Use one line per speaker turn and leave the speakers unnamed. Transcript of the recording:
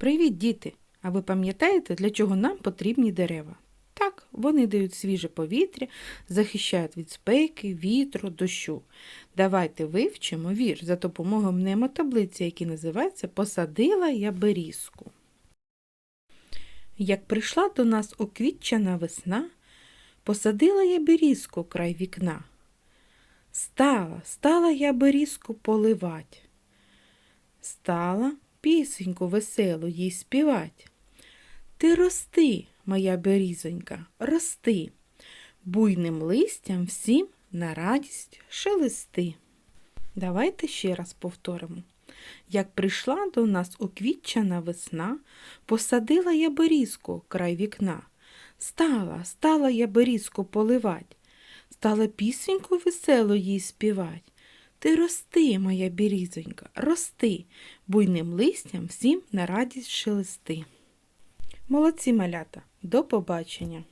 Привіт, діти! А ви пам'ятаєте, для чого нам потрібні дерева? Так, вони дають свіже повітря, захищають від спеки, вітру, дощу. Давайте вивчимо вірш за допомогою мнемотаблиці, який називається Посадила я берізку. Як прийшла до нас оквітчана весна, посадила я берізку край вікна. Стала, стала я берізку поливать. Стала пісеньку веселу їй співать. Ти рости, моя берізонька, рости, буйним листям всім на радість шелести. Давайте ще раз повторимо. Як прийшла до нас оквітчана весна, посадила я берізку край вікна. Стала, стала я берізку поливать, стала пісеньку веселу їй співать. Ти рости, моя бірізонька, рости, буйним листям всім на радість шелести. Молодці малята, до побачення!